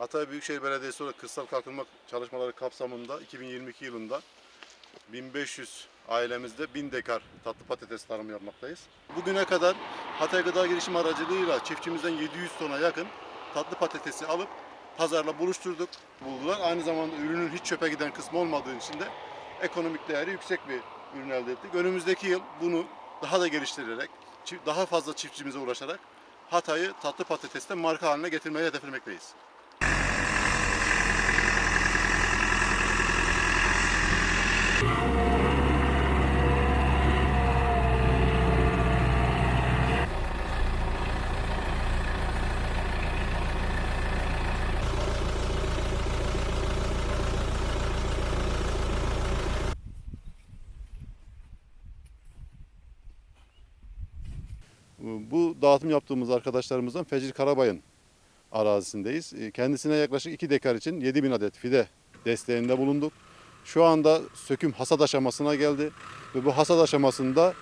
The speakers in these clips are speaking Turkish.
Hatay Büyükşehir Belediyesi olarak kırsal kalkınma çalışmaları kapsamında 2022 yılında 1500 ailemizde 1000 dekar tatlı patates tarımı yapmaktayız. Bugüne kadar Hatay Gıda Girişim aracılığıyla çiftçimizden 700 tona yakın tatlı patatesi alıp pazarla buluşturduk, buldular. Aynı zamanda ürünün hiç çöpe giden kısmı olmadığı için de ekonomik değeri yüksek bir ürün elde ettik. Önümüzdeki yıl bunu daha da geliştirerek, daha fazla çiftçimize ulaşarak Hatay'ı tatlı patateste marka haline getirmeyi hedeflemekteyiz. Bu dağıtım yaptığımız arkadaşlarımızdan Fecir Karabay'ın arazisindeyiz. E, Kendisine yaklaşık 2 dekar için 7000 adet fide desteğinde bulunduk. Şu anda söküm hasat aşamasına geldi ve bu hasat aşamasında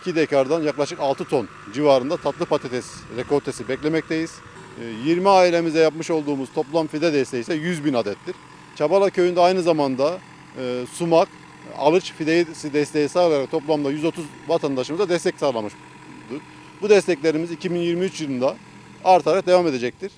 2 dekardan yaklaşık 6 ton civarında tatlı patates rekoltesi beklemekteyiz. E, 20 ailemize yapmış olduğumuz toplam fide desteği ise 100 bin adettir. Çabala köyünde aynı zamanda e, sumak, alıç fidesi desteği sağlayarak toplamda 130 vatandaşımıza destek sağlamış. Bu desteklerimiz 2023 yılında artarak devam edecektir.